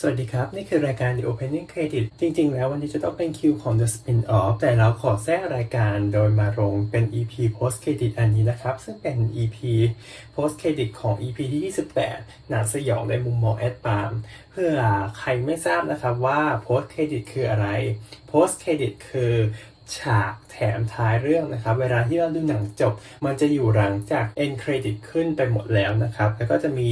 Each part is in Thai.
สวัสดีครับ นี่คือรายการ The Opening Credit จริง ๆ แล้ววันนี้จะต้องเป็นคิวของ The Spin-off แต่เราขอแทรกรายการโดยมาลงเป็น EP Post Credit อันนี้นะครับ ซึ่งเป็น EP Post Credit ของ EP ที่ 28 หนังสยองในมุมมองแอดปาล์มเพื่อใครไม่ทราบนะครับว่า Post Credit คืออะไร Post Credit คือฉากแถมท้ายเรื่องนะครับ เวลาที่เราดูหนังจบ มันจะอยู่หลังจาก end credit ขึ้นไปหมดแล้วนะครับ แล้วก็จะมี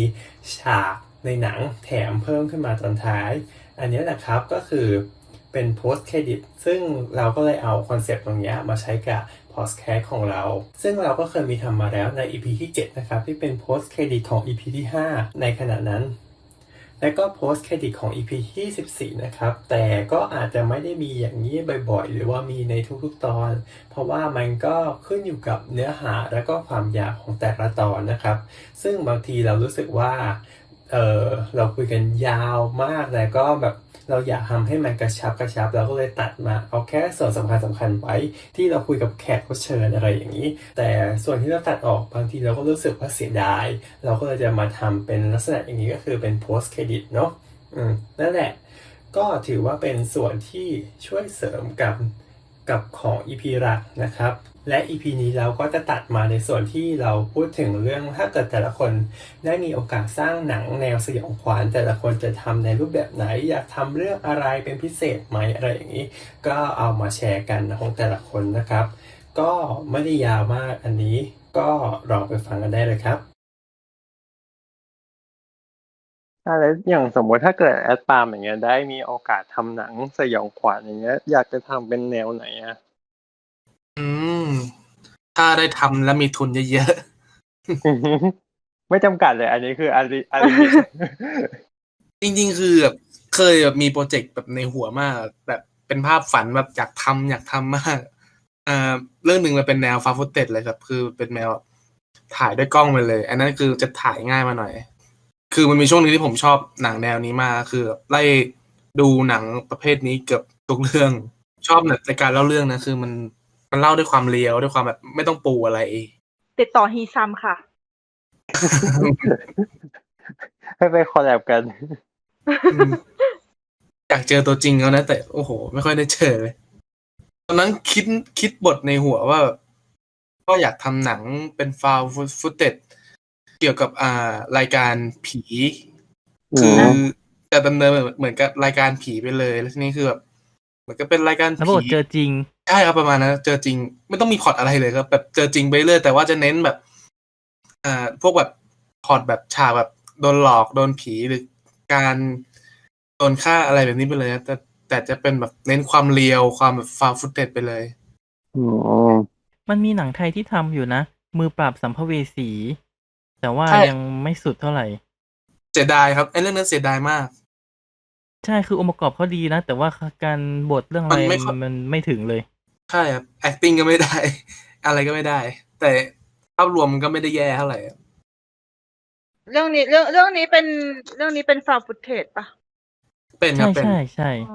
ฉาก ในหนังแถมเพิ่มขึ้นมาตอนท้าย อันนี้นะครับก็คือเป็น post credit ซึ่งเราก็เลยเอาคอนเซปต์ตรงนี้มาใช้กับ podcast ของเรา ซึ่งเราก็เคยมีทำมาแล้วใน EP ที่ 7 นะครับ ที่เป็น post credit ของ EP ที่ 5 ในขณะนั้น และก็ post credit ของ EP ที่ 14 นะครับ แต่ก็อาจจะไม่ได้มีอย่างนี้บ่อยๆ หรือว่ามีในทุกๆตอน เพราะว่ามันก็ขึ้นอยู่กับเนื้อหาและก็ความยาวของแต่ละตอนนะครับ ซึ่งบางทีเรารู้สึกว่า เออเราคุยกันยาวมากแต่ก็แบบเราอยากทำให้มันกระชับกระชับเราก็เลยตัดมาเอาแค่ส่วนสำคัญสำคัญไว้ที่เราคุยกับแขกรับเชิญอะไรอย่างนี้ แต่ส่วนที่เราตัดออกบางทีเราก็รู้สึกว่าเสียดาย เราก็เลยจะมาทำเป็นลักษณะอย่างนี้ก็คือเป็น post credit เนาะอืมนั่นแหละ ก็ถือว่าเป็นส่วนที่ช่วยเสริมกับกับของ EP หลักนะครับ และ EP นี้เราก็จะตัดมาในส่วนที่เราพูดถึงเรื่องถ้าเกิดแต่ละคนได้มีโอกาสสร้างหนังแนวสยองขวัญแต่ละคนจะทำในรูปแบบไหน อยากทำเรื่องอะไรเป็นพิเศษไหมอะไรอย่างนี้ ก็เอามาแชร์กันของแต่ละคนนะครับ ก็ไม่ได้ยาวมากอันนี้ก็ลองไปฟังกันได้เลยครับอะไรอย่างสมมติถ้าเกิดแอดปาล์มอย่างเงี้ยได้มีโอกาสทำหนังสยองขวัญอย่างเงี้ย อยากจะทำเป็นแนวไหนอะอืม ถ้าได้ทำแล้วมีทุนเยอะไม่จำกัดเลย อันนี้คืออาริอาริๆจริงๆ คือแบบเคยแบบมีโปรเจกต์แบบในหัวมาก แบบเป็นภาพฝันแบบอยากทำอยากทำมากอ่าเรื่องหนึ่งมันเป็นแนวฟาฟุตเต็ดเลยครับ คือเป็นแนวแบบถ่ายด้วยกล้องไปเลย อันนั้นคือจะถ่ายง่ายมาหน่อย คือมันมีช่วงหนึงที่ผมชอบหนังแนวนี้มากคือแบบไล่ดูหนังประเภทนี้เกือบทุกเรื่อง ชอบในการเล่าเรื่องนะคือมัน มันเล่าด้วยความเลียวด้วยความแบบไม่ต้องปูอะไร ติดต่อฮีซัมค่ะ ให้ไปคอลแลบกันอืมอยากเจอตัวจริงเขานะ แต่โอ้โห ไม่ค่อยได้เจอเลย ตอนนั้นคิดคิดบทในหัวว่าแบบก็อยากทำหนังเป็นฟาวฟุตเต็ดเกี่ยวกับอ่ารายการผีอืมคือจะดำเนินเหมือนเหมือนกับรายการผีไปเลย แล้วทีนี้คือแบบ เหมือนก็เป็นรายการแล้วผีบทเจอจริง ใช่ครับประมาณนั้นเจอจริง ไม่ต้องมีพล็อตอะไรเลยครับแบบเจอจริงไปเรื่อยแต่ว่าจะเน้นแบบ อ่า พวกแบบพล็อตแบบฉากแบบโดนหลอกโดนผีหรือการโดนฆ่าอะไรแบบนี้ไปเลยนะแต่แต่จะเป็นแบบเน้นความเรียวความแบบฟาวฟุตเต็ดไปเลยอืมมันมีหนังไทยที่ทำอยู่นะ มือปราบสัมภเวสี แต่ว่าใช่ ยังไม่สุดเท่าไหร่ เสียดายครับไอ้เรื่องนั้นเสียดายมาก ใช่ คือองค์ประกอบเขาดีนะ แต่ว่าการบทเรื่องอะไรมันไม่ค่อย มันไม่ถึงเลย ใช่ครับ acting ก็ไม่ได้ อะไรก็ไม่ได้ แต่ภาพรวมมันก็ไม่ได้แย่เท่าไหร่อะเรื่องนี้เรื่องเรื่องนี้เป็นเรื่องนี้เป็นฟาวฟุตเทจปะเป็นครัใช่บเป็นใช่ใช่ อ๋อ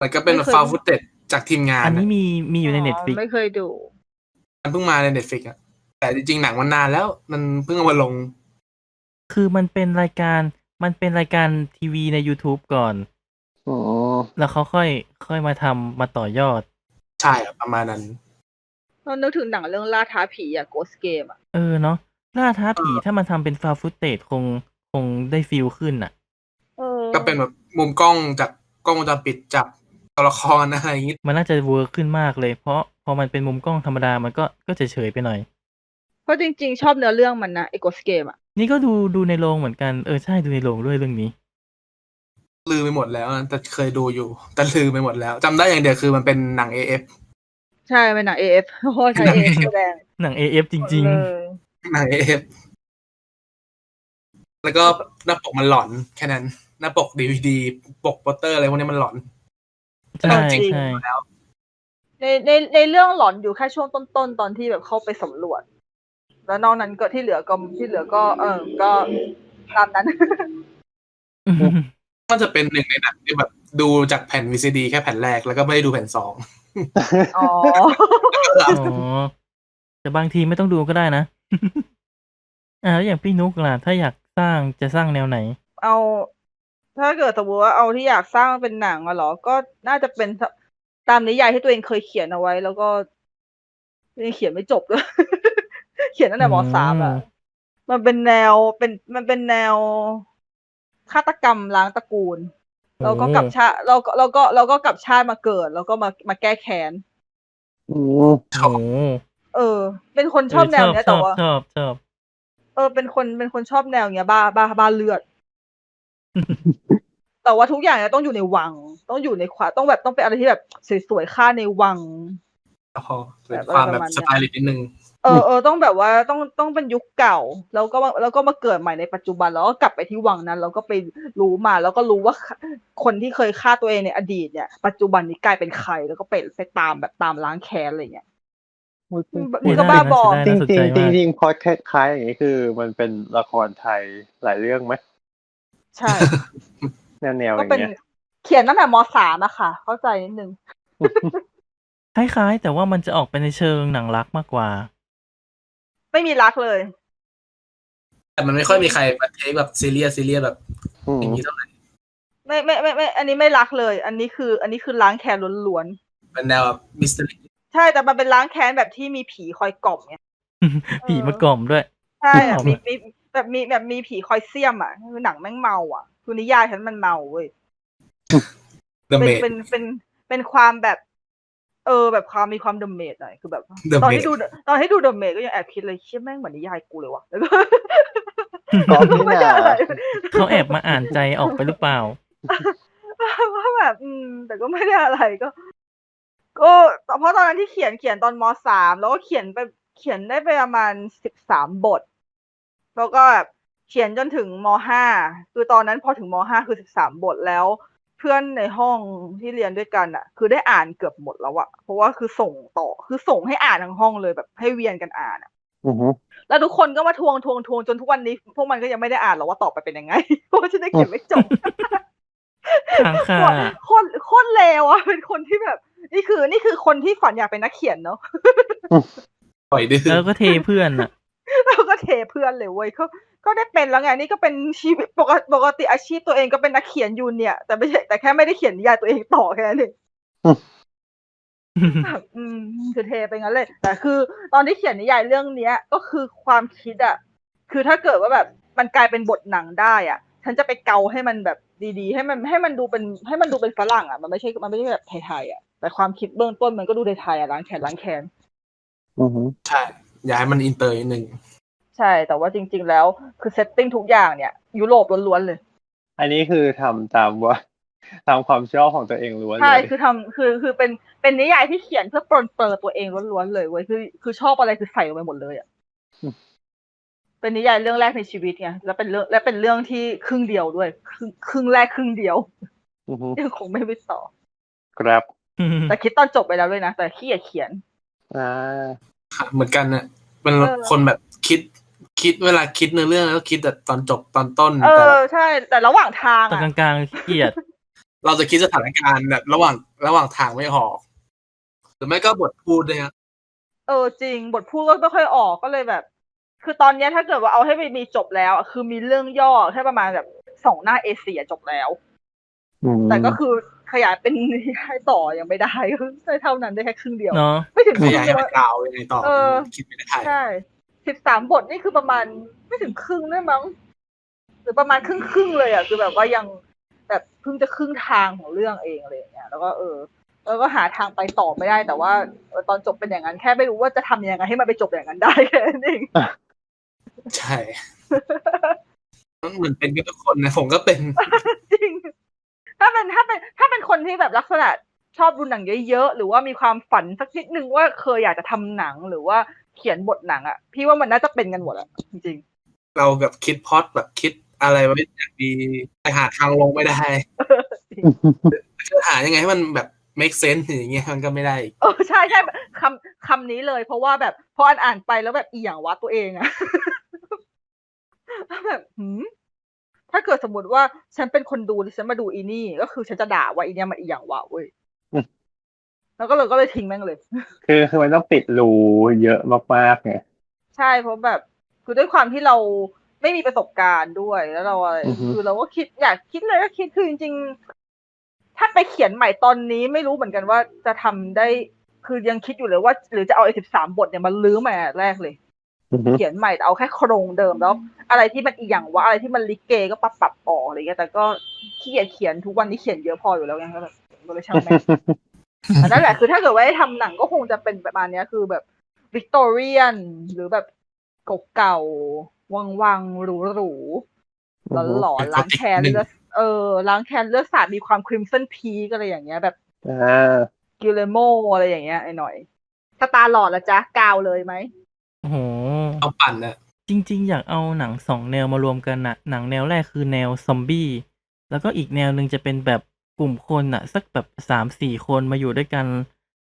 มันก็เป็นไม่เคย ฟาวฟุตเต็ดจากทีมงานอันนี้นะมีมีอยู่ในอ๋อเน็ตฟิกไม่เคยดู มันเพิ่งมาในเน็ตฟิกอะแต่จริงๆหนังมันนานแล้ว มันเพิ่งเอามาลง คือมันเป็นรายการมันเป็นรายการทีวีใน YouTube ก่อน อืมแล้วเขาค่อยค่อยมาทำมาต่อยอด ใช่ครับประมาณนั้น เรานึกถึงหนังเรื่องล่าท้าผีอะ Ghost Game อะเออเนาะล่าท้าผีเออถ้ามันทำเป็นฟาฟุตเตจคงคงได้ฟิลขึ้นอะ เออก็เป็นแบบมุมกล้องจากกล้องวงจรปิดจับตัวละครอะไรอย่างงี้มันน่าจะเวิร์กขึ้นมากเลย เพราะพอมันเป็นมุมกล้องธรรมดามันก็ก็จะเฉยๆไปหน่อย เพราะจริงๆ ชอบเนื้อเรื่องมันนะไอ้ Ghost Game อะนี่ก็ดูดูในโรงเหมือนกันเออใช่ดูในโรงด้วยเรื่องนี้ ลืมไปหมดแล้วนะแต่เคยดูอยู่ แต่ลืมไปหมดแล้วจำได้อย่างเดียวคือมันเป็นหนัง AF ใช่เป็นหนัง AF โอ้โหใช้ AF แสดงหนัง AF จริงเออหนัง AF แล้วก็หน้าปกมันหลอนแค่นั้น หน้าปก DVD ปกโปสเตอร์อะไรพวกนี้มันหลอนๆใช่จริงใช่แล้ว ในในในเรื่องหลอนอยู่แค่ช่วงต้นๆ ตอนที่แบบเข้าไปสำรวจ แล้วนอกนั้นก็ที่เหลือก็ที่เหลือก็ เออก็ตามนั้น มันจะเป็นหนึ่งในหนังที่แบบดูจากแผ่น VCD แค่แผ่นแรกแล้วก็ไม่ได้ดูแผ่นสองอ๋อ อ๋อแต่บางทีไม่ต้องดูก็ได้นะ อ่าแล้วอย่างพี่นุกล่ะ ถ้าอยากสร้างจะสร้างแนวไหน เอา ถ้าเกิดสมมติว่าเอาที่อยากสร้างมาเป็นหนังอะเหรอ ก็น่าจะเป็นตามนิยายที่ตัวเองเคยเขียนเอาไว้ แล้วก็ยังเขียนไม่จบเลย เขียนตั้งแต่มสามอะอืมมันเป็นแนวเป็นมันเป็นแนว ฆาตกรรมล้างตระกูล เราก็กลับชาติเราก็เราก็เราก็กลับชาติมาเกิด แล้วก็มามาแก้แค้นอืมโอ้โหเออ เป็นคนชอบแนวเนี้ยชแต่อบว่าชอบชอบเออ เป็นคนเป็นคนชอบแนวเนี้ยบ้าบ้าบ้าเลือด แต่ว่าทุกอย่างเนี่ยต้องอยู่ในวัง ต้องอยู่ในขวาต้องแบบต้องเป็นอะไรที่แบบสวยๆฆ่าในวังพอเป็นแบบความแบบประมาณเนี้สยไตลิสต์นิดนึง เออเออต้องแบบว่าต้องต้องเป็นยุคเก่า แล้วก็มาแล้วก็มาเกิดใหม่ในปัจจุบันแล้วก็กลับไปที่วังนั้น แล้วก็ไปรู้มาแล้วก็รู้ว่าคนที่เคยฆ่าตัวเองในอดีตเนี่ย ปัจจุบันนี้กลายเป็นใครแล้วก็ไปไปตามแบบตามล้างแค้นอะไรเงี้ยนี่ก็บ้าบอจริงน่าสนจริใจงจริงมากจริงพอคล้ายๆอย่างนี้คือ มันเป็นละครไทยหลายเรื่องไหมใช่แนวแนวๆอก็ย่างเป็นเงี้ยเขียนตั้งแต่มสามอะค่ะ เข้าใจนิดนึงคล้ายๆแต่ว่ามันจะออกไปในเชิงหนังรักมากกว่า ไม่มีรักเลย แต่มันไม่ค่อยมีใครมาเทคแบบซีเรียสซีเรียสแบบอืมอย่างนี้เท่าไหร่ไม่ไม่ไม่ไม่อันนี้ไม่รักเลย อันนี้คือ อันนี้คือล้างแค้นล้วนเป็นแนวแบบมิสเตอรี่ๆใช่แต่มันเป็นล้างแค้นแบบที่มีผีคอยกล่อมไง ผีมากล่อมด้วย ใช่อะอ๋อมีมีแบบมีแบบมีผีคอยเสียมอะคือหนังแม่งเมาอะคือนิยายฉันมันเมาเว้ยเดอะเป็เมนดเป็นเป็นเป็นความแบบ เออแบบความมีความเดเมดหน่อยคือแบบ The ตอน Maid ที่ดูตอนที่ดูเดเมดก็ยังแอบคิดเลยเชี่ยแม่งเหมือนนิยายกูเลยว่ะแล้วก็ก็ไม่ไม่น่าได้อะไรเขาแอบมาอ่านใจออกไปหรือเปล่า ว่าแบบอืม แต่ก็ไม่ได้อะไรก็ ก็เพราะตอนนั้นที่เขียนเขียนตอนมสามแล้วก็เขียนไปเขียนได้ไปประมาณสิบสามบท แล้วก็แบบเขียนจนถึงมห้าคือตอนนั้นพอถึงมห้าคือสิบสามบทแล้วเพื่อนในห้องที่เรียนด้วยกันอะคือได้อ่านเกือบหมดแล้วอะเพราะว่าคือส่งต่อคือส่งให้อ่านทั้งห้องเลยแบบให้เวียนกันอ่านอะอือฮึแล้วทุกคนก็มาทวงทวงทวงจนทุกวันนี้ พวกมันก็ยังไม่ได้อ่านหรอกว่าต่อไปเป็นยังไง เพราะว่าฉันได้เขียนไม่จบทางค่ะโคตรโคตรเลวอะเป็นคนที่แบบ นี่คือ นี่คือคนที่ฝันอยากเป็นนักเขียนเนาะปล่อยดื้อแล้วก็เทเพื่อนอะ แล้วก็เทเพื่อนเลยเว้ยก็ก็ได้เป็นแล้วไงนี่ก็เป็นชีวิตปกติปกติอาชีพตัวเองก็เป็นนักเขียนอยู่เนี่ย แต่ไม่ใช่แต่แค่ไม่ได้เขียนนิยายตัวเองต่อแค่นั้นเองแบบอืมคือเทไปงั้นเลย แต่คือตอนที่เขียนนิยายเรื่องเนี้ย ก็คือความคิดอะคือถ้าเกิดว่าแบบมันกลายเป็นบทหนังได้อะฉันจะไปเกาให้มันแบบดีๆ ให้มันให้มันดูเป็นให้มันดูเป็นฝรั่งอะมันไม่ใช่มันไม่ใช่แบบไทยๆอะแต่ความคิดเบื้องต้นมันก็ดูไทยๆอะล้างแขนล้างแขนอือฮึใช่อ ยากให้มันอินเตอร์นิดนึงใช่แต่ว่าจริง ๆ แล้วคือเซตติ้งทุกอย่างเนี่ย ยุโรปล้วนๆเลย อันนี้คือทำตามว่าตามความชอบของตัวเองล้วนเลใช่ยคือทำคือคือเป็นเป็นนิยายที่เขียนเพื่อปลนเปลือตัวเองล้วนๆเลยเว้ยคือคือชอบอะไรคือใส่ลงไปหมดเลยอะอืมเป็นนิยายเรื่องแรกในชีวิตไงแล้วเป็นเรื่องและเป็นเรื่องที่ครึ่งเดียวด้วย ครึ่งครึ่งแรกครึ่งเดียวอือฮึยังคงไม่ไปต่อ ครับแต่คิดตอนจบไปแล้วด้วยนะแต่ขี้เกียจเขียน อ่า เหมือนกันนะเป็นเออคนแบบคิดคิดเวลาคิดในอเรื่องแล้วคิดแต่ตอนจบตอนต้นเอแต่อใช่ แต่ระหว่างทางตอนอะกลางๆขี้เกียจเราจะคิดสถานการณ์แบบ ระหว่างระหว่างทางไม่ออกหรือไม่ก็บทพูดเลยครับเออจริง บทพูดก็ไม่ค่อยออกก็เลยแบบ คือตอนเนี้ยถ้าเกิดว่าเอาให้ไปมีจบแล้วอะคือมีเรื่องย่อแค่ประมาณแบบสองหน้าเอเชียจบแล้วอืม แต่ก็คือขยายเป็นให้ต่อยังไม่ได้ก็ได้เท่านั้นได้แค่ครึ่งเดียวเนาะไม่ถึงขครึ่งยายเดีให้ยวมันยาวยังไงต่อเออคิดไม่ได้ใช่สิบสามบทนี่คือประมาณไม่ถึงครึ่งด้วยมั้งหรือประมาณครึ่งครึ่งๆเลยอะคือแบบว่ายังแบบเพิ่งจะครึ่งทางของเรื่องเองอะไรอย่างเงี้ยแล้วก็เออแล้วก็หาทางไปต่อไม่ได้ แต่ว่าเออตอนจบเป็นอย่างนั้นแค่ไม่รู้ว่าจะทำยังไงให้มันไปจบอย่างนั้นได้แค่นั้นเองใช่มันเหมือนเป็นกันทุกคนนะผมก็เป็นจริง ถ้าเป็นถ้าเป็นถ้าเป็นคนที่แบบลักษณะชอบดูหนังเยอะๆหรือว่ามีความฝันสักนิดนึงว่าเคยอยากจะทำหนังหรือว่าเขียนบทหนังอะ พี่ว่ามันน่าจะเป็นกันหมดอะจริงเราแบบคิดพล็อดแบบคิดอะไรไว้อย่างดีแต่หาทางลงไม่ได้จะหายังไงให้มันแบบ make sense อย่างเงี้ยมันก็ไม่ได้อีกๆเออใช่ใช่คำคำนี้เลยเพราะว่าแบบพออ่านอ่านไปแล้วแบบอีหยังวะตัวเองอะแบบหืม ถ้าเกิดสมมติว่าฉันเป็นคนดูดิฉันมาดูอีนี่ ก็คือฉันจะด่าว่าอีเนี่ยมันอีหยังวะเว้ยอืมแล้วก็เลยก็เลยทิ้งแม่งเลย คือคือมันต้องปิดรูเยอะมากๆไงใช่เพราะแบบ คือด้วยความที่เราไม่มีประสบการณ์ด้วยแล้วเราอะไรอือฮึคือเราก็คิดอยากคิดเลยก็คิดคือจริงๆ ถ้าไปเขียนใหม่ตอนนี้ไม่รู้เหมือนกันว่าจะทำได้ คือยังคิดอยู่เลยว่า หรือจะเอาไอ้สิบสามบทเนี่ยมาลื้อใหม่อันแรกเลยอือฮึ เขียนใหม่แต่เอาแค่โครงเดิมแล้ว อะไรที่มันอีกอย่างว่าอะไรที่มันลิเกก็ปรับปรับออกอะไรเงี้ยแต่ก็ขี้เกียจเขียนทุกวันนี้เขียนเยอะพออยู่แล้วไงก็แบบก็เลยช่างแม่งอันนั่นแหละคือถ้าเกิดว่าให้ทำหนังก็คงจะเป็นประมาณเนี้ยคือแบบวิกตอเรียนหรือแบบเก่าๆวังวังๆหรูหรูๆหลอนหลอนๆล้างแค้นเลือดเออล้างแค้นเลือดสาดมีความคริมสันพีกอะไรอย่างเงี้ยแบบอ่ากิเลโมอะไรอย่างเงี้ยไอ้หน่อยสตาร์หลอดละจ๊ะกาวเลยไหม โอ้โหเอาปั่นอะจริง ๆ อยากเอาหนังสองแนวมารวมกันนะหนังแนวแรกคือแนวซอมบี้ แล้วก็อีกแนวหนึ่งจะเป็นแบบกลุ่มคนอะสักแบบสามสี่คนมาอยู่ด้วยกัน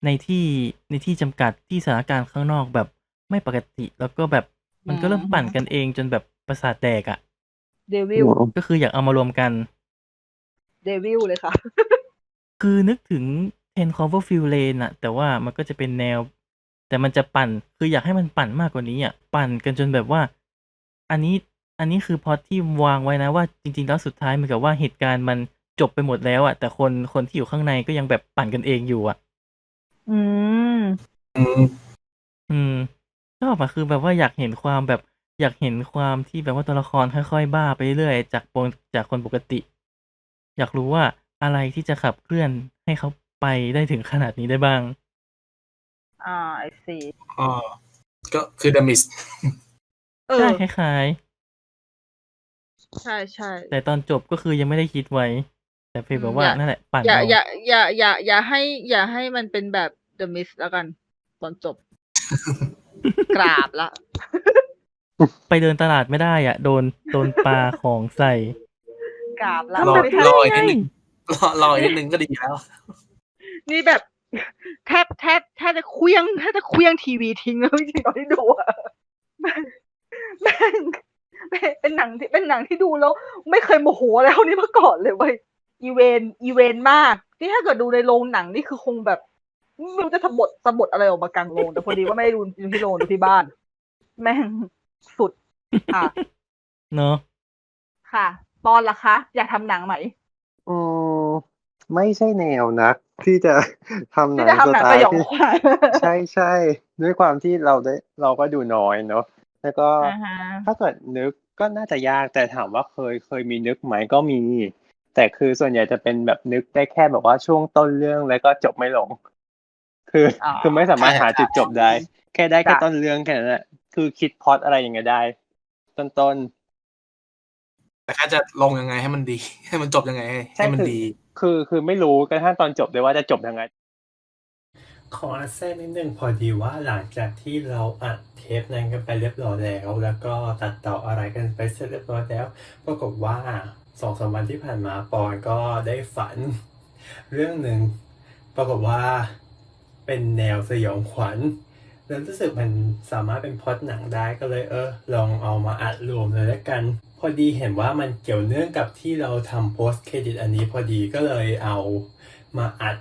ในที่ ในที่จำกัด ที่สถานการณ์ข้างนอกแบบไม่ปกติ แล้วก็แบบมันก็เริ่มปั่นกันเองจนแบบประสาทแตกอะ เดวิลก็คืออยากเอามารวมกัน เดวิลเลยค่ะ คือนึกถึง Ten Cloverfield Lane อะแต่ว่ามันก็จะเป็นแนว แต่มันจะปั่นคืออยากให้มันปั่นมากกว่านี้อะปั่นกันจนแบบว่า อันนี้อันนี้คือพอที่วางไว้นะว่าจริง ๆ แล้วสุดท้ายเหมือนกับว่าเหตุการณ์มันจบไปหมดแล้วอะแต่คนคนที่อยู่ข้างในก็ยังแบบปั่นกันเองอยู่อะอืมอืม อืมชอบอะคือแบบว่าอยากเห็นความแบบอยากเห็นความที่แบบว่าตัวละครค่อยๆ บ้าไปเรื่อยๆจากปกจากคนปกติ อยากรู้ว่าอะไรที่จะขับเคลื่อนให้เขาไปได้ถึงขนาดนี้ได้บ้าง อ่าไอซีอ๋อก็คือเดมิสเอใช่อคล้ายใช่ใช่ๆ แต่ตอนจบก็คือยังไม่ได้คิดไว้ แต่เพียงแบบว่าอย่านั่นแหละปั่นอย่าเอาอย่า อย่า อย่า อย่าให้ อย่าให้มันเป็นแบบ The Mist แล้วกัน ตอนจบ กราบละ ไปเดินตลาดไม่ได้อะ โดนโดนปลาของใส่ กราบละทำรอแบบไม่นั้นรอให้อีกนิดนึงรอรออีกนิดนึงก็ดีแล้ว นี่แบบ แทบแทบแทบจะเคลี้ยงแทบจะเคลี้ยงทีวีทิ้งแล้วจริงๆตอนที่ดูอะแม่งแม่งเป็นหนังที่เป็นหนังที่ดูแล้ว ไม่เคยโมโหแล้วนี่มาก่อนเลยเว้ยอีเวนอีเวนมาก ที่ถ้าเกิดดูในโรงหนังนี่คือคงแบบไม่รู้จะสะบดสะบดอะไรออกมากลางโรงแต่พอดีว่าไม่ได้ดูดูที่โรงดูที่บ้าน แม่งสุดอะเนาะค่ะ ปอนล่ะคะ อยากทำหนังไหมอืมไม่ใช่แนวนัก ที่จะทำหที่นังจะทำหนังไตสล์ยองที่ขวัญใช่ใช่ด้วยความที่เราได้เราก็ดูน้อยเนาะแล้วก็อ่าฮะถ้าเกิดนึกก็น่าจะยากแต่ถามว่าเคยเคยมีนึกไหมก็มี แต่คือส่วนใหญ่จะเป็นแบบนึกได้แค่แบบว่าช่วงต้นเรื่องแล้วก็จบไม่ลง คือออคือไม่สามารถหาจุดจบได้ แค่ได้แค่จ้ะต้นเรื่องแค่นั้นแหละคือคิดพล็อตอะไรอย่างเงี้ยได้ ต้นต้น แต่แค่จะลงยังไงให้มันดี ให้มันจบยังไงใช่ให้มันคือดีๆคือคือไม่รู้กระทั่งตอนจบเลยว่าจะจบยังไง ขอแทรกนิดนึงพอดีว่าหลังจากที่เราอัดเทปนั้นกันไปเรียบร้อยแล้ว แล้วก็ตัดต่ออะไรกันไปเสร็จเรียบร้อยแล้วปรากฏว่าสองสามวันที่ผ่านมาปอนก็ได้ฝัน เรื่องหนึ่งปรากฏว่าเป็นแนวสยองขวัญแล้วรู้สึกมันสามารถเป็นพล็อดหนังได้ก็เลยเออ ลองเอามาอัดรวมเลยแล้วกัน พอดีเห็นว่ามันเกี่ยวเนื่องกับที่เราทำโพสเครดิตอันนี้พอดีก็เลยเอามาอัด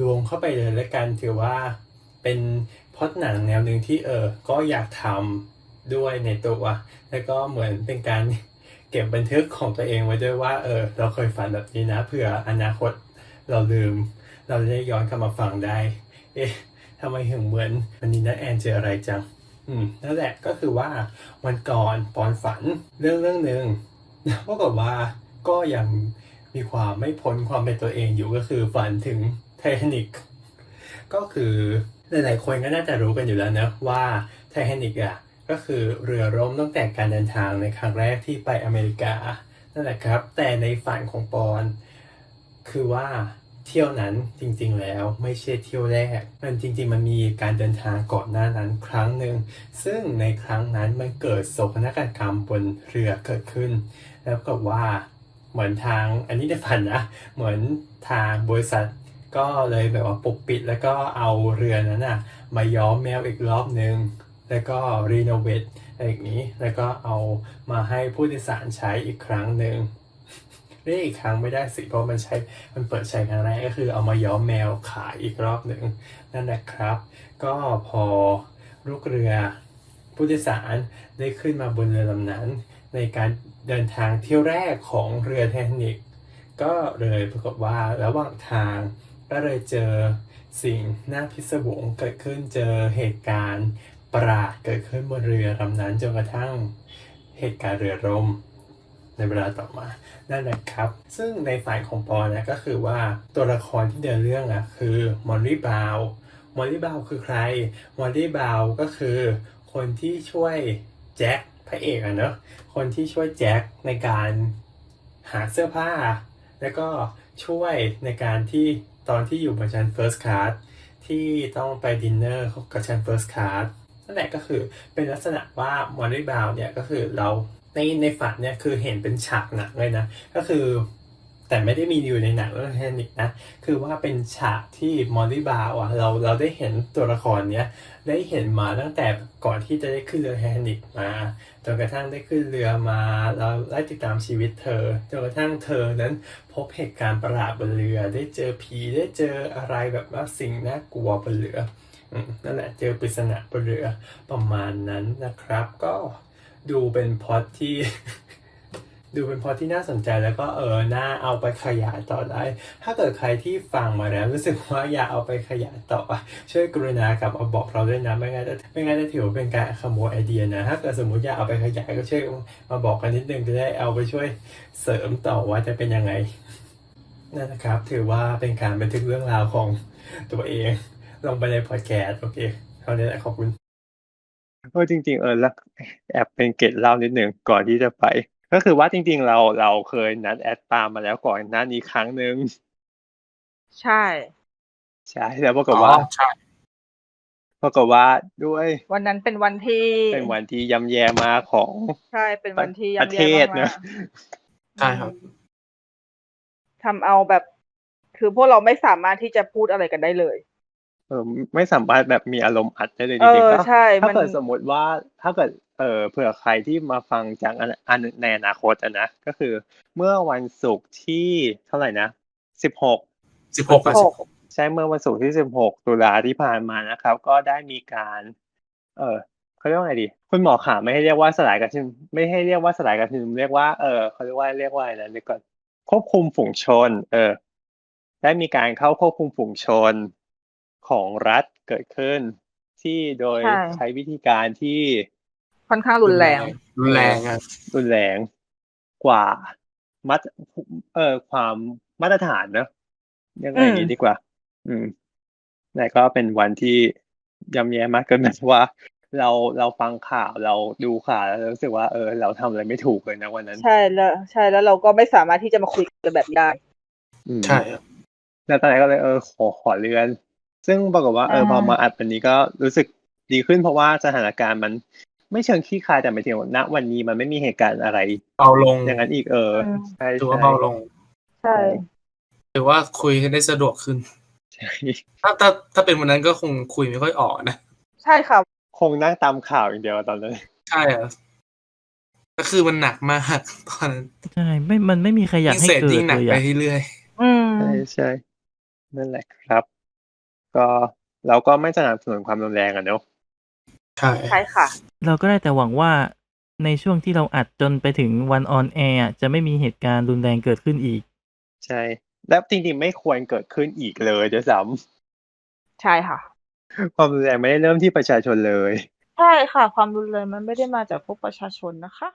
รวมเข้าไปเลยแล้วกันถือว่าเป็นพอดหนังแนวหนึ่งที่เออ ก็อยากทำด้วยในตัว แล้วก็เหมือนเป็นการเก็บบันทึกของตัวเองไว้ด้วยว่าเออ เราเคยฝันแบบนี้นะเผื่ออนาคตเราลืม เราจะได้ย้อนกลับมาฟังได้ เอ๊ะทำไมถึงเหมือนวันนี้นัดแอนเจออะไรจัง อืมนั่นแหละก็คือว่าวันก่อนปอนฝันเรื่องเรื่องหนึ่งปรากฏว่าก็ยังมีความไม่พ้นความเป็นตัวเองอยู่ก็คือฝันถึงไททานิกก็คือหลายๆคนก็น่าจะรู้กันอยู่แล้วนะว่าไททานิกอะก็คือเรือร่มตั้งแต่การเดินทางในครั้งแรกที่ไปอเมริกานั่นแหละครับ แต่ในฝันของปอน คือว่า เที่ยวนั้นจริงๆแล้วไม่ใช่เที่ยวแรก มันจริง ๆ มันมีการเดินทางก่อนหน้านั้นครั้งหนึ่ง ซึ่งในครั้งนั้นมันเกิดโศกนาฏกรรมบนเรือเกิดขึ้น แล้วก็ว่าเหมือนทางอันนี้ในฝันนะ เหมือนทางบริษัทก็เลยแบบว่าปกปิดแล้วก็เอาเรือนั้นน่ะมาย้อมแมวอีกรอบนึง แล้วก็รีโนเวทอะไรอย่างนี้ แล้วก็เอามาให้ผู้โดยสารใช้อีกครั้งหนึ่ง เรียกอีกครั้งไม่ได้สิเพราะมันใช้มันเปิดใช้ครั้งแรกก็คือเอามาย้อมแมวขายอีกรอบหนึ่งนั่นแหละครับ ก็พอลูกเรือผู้โดยสารได้ขึ้นมาบนเรือลำนั้น ในการเดินทางเที่ยวแรกของเรือไททานิกก็เลยปรากฏว่าระหว่างทางก็เลยเจอสิ่งน่าพิศวงเกิดขึ้นเจอเหตุการณ์ประหลาดเกิดขึ้นบนเรือลำนั้นจนกระทั่งเหตุการณ์เรือล่ม ในเวลาต่อมานั่นแหละครับ ซึ่งในฝ่ายของปอนะก็คือว่าตัวละครที่เดินเรื่องอะคือมอลลี่บาวมอลลี่บาวคือใครมอลลี่บาวก็คือคนที่ช่วยแจ็คพระเอกอะเนอะคนที่ช่วยแจ็คในการหาเสื้อผ้า แล้วก็ช่วยในการที่ตอนที่อยู่บนชั้น First Class ที่ต้องไปดินเนอร์กับชั้น First Class นั่นแหละก็คือเป็นลักษณะว่ามอลลี่บาวเนี่ยก็คือเรา ในในฝันเนี่ยคือเห็นเป็นฉากหนังเลยนะ ก็คือแต่ไม่ได้มีอยู่ในหนังเรื่องไททานิกนะ คือว่าเป็นฉากที่มอลลี่บาวอะเราเราได้เห็นตัวละครเนี้ยได้เห็นมาตั้งแต่ก่อนที่จะได้ขึ้นเรือไททานิกมาจนกระทั่งได้ขึ้นเรือมาเราได้ติดตามชีวิตเธอจนกระทั่งเธอนั้นพบเหตุการณ์ประหลาดบนเรือ ได้เจอผีได้เจออะไรแบบว่าสิ่งน่ากลัวบนเรือนั่นแหละเจอปริศนาบนเรือประมาณนั้นนะครับก็ ดูเป็นพอตที่ ดูเป็นพอตที่น่าสนใจแล้วก็เออน่าเอาไปขยายต่อได้ ถ้าเกิดใครที่ฟังมาแล้วรู้สึกว่าอยากเอาไปขยายต่อ ช่วยกรุณากลับมาบอกเราด้วยนะไม่งั้นจะไม่งั้นจะถือว่าเป็นการขโมยไอเดียนะ ถ้าเกิดสมมติอยากเอาไปขยายก็ช่วยมาบอกกันนิดนึงจะได้เอาไปช่วยเสริมต่อว่าจะเป็นยังไงนั่นนะครับ ถือว่าเป็นการบันทึกเรื่องราวของตัวเอง ลงไปในพอดแคสต์โอเคเท่านี้แหละขอบคุณ เออจริง ๆ เออแล้วแอบเป็นเกร็ดเล่านิดหนึ่งก่อนที่จะไป ก็คือว่าจริง ๆ เราเราเคยนัดแอดปาล์มมาแล้วก่อนหน้านี้ครั้งหนึ่งใช่ ใช่แล้วปรากฏอ๋อว่าใช่ปรากฏว่าด้วย วันนั้นเป็นวันที่ เป็นวันที่ย่ำแย่มากของ ใช่เป็นวันที่ประย่ำเทแย่ศมาเนอะกใช่ครับๆทำเอาแบบ คือพวกเราไม่สามารถที่จะพูดอะไรกันได้เลยเออไม่สามารถแบบมีอารมณ์อัดได้เลยจเอริงอๆก็ใช่ถ้ามันเกิดสมมติว่าถ้าเกิดเออเผื่อใครที่มาฟังจากอันอันในอนาคตอะนะก็คือ เมื่อวันศุกร์ที่เท่าไหร่นะสิบหกสิบหกอะหกใช่เมื่อวันศุกร์ที่16ตุลาที่ผ่านมานะครับ ก็ได้มีการ เออเขาเรียกว่าไงดี คุณหมอขาไม่ให้เรียกว่าสลายการชุมนุมไม่ให้เรียกว่าสลายการชุมนุมเรียกว่าเออเขาเรียกว่าเรียกว่าอะไรนะเดี๋ยวก่อนควบคุมฝูงชน เออ ได้มีการเข้าควบคุมฝูงชน ของรัฐเกิดขึ้น ที่โดยใช่ใช้วิธีการที่ค่อนข้างรุนแรง รุนแรงครับรุนแรงกว่ามาตรเอ่อความมาตรฐานเนอะเรียกว่าอย่างนี้อืมดีกว่า อืมแต่ก็เป็นวันที่ย่ำแย่มากเกินไปเพราะว่า เราเราฟังข่าวเราดูข่าวแล้วเรารู้สึกว่าเออ เราทำอะไรไม่ถูกเลยนะวันนั้น ใช่แล้ว ใช่แล้วเราก็ไม่สามารถที่จะมาคุยกันแบบนี้ได้อืมใช่ครับแล้วตอนนั้นก็เลยเออขอขอเลื่อน ซึ่งปรากฏว่าเอออ่าพอมาอัดวันนี้ก็รู้สึกดีขึ้นเพราะว่าสถานการณ์มันไม่เชิงขี้คายแต่หมายถึงว่าณวันนี้มันไม่มีเหตุการณ์อะไรเบาลงอย่างนั้นอีกเออใช่ถือว่าใช่เบาลงใช่ถือว่าคุยกันได้สะดวกขึ้นใช่ถ้าถ้าถ้าเป็นวันนั้นก็คงคุยไม่ค่อยออกนะใช่ค่ะคงนั่งตามข่าวอย่างเดียวตอนนั้นใช่อะก็คือมันหนักมากตอนนั้นใช่ไม่มันไม่มีใครอยากยิ่งให้เสพเกิยิ่ดงหนักเลยไปอะเรื่อยอืมใช่ใช่นั่นแหละครับ ก็เราก็ไม่สนับสนุนความรุนแรงอะเนอะๆใช่ใช่ค่ะ เราก็ได้แต่หวังว่าในช่วงที่เราอัดจนไปถึงวันออนแอร์จะไม่มีเหตุการณ์รุนแรงเกิดขึ้นอีก ใช่ และจริงๆไม่ควรเกิดขึ้นอีกเลยด้วยซ้ใช่ค่ะำความรุนแรงไม่ได้เริ่มที่ประชาชนเลย ใช่ค่ะ ความรุนแรงมันไม่ได้มาจากพวกประชาชนนะคะ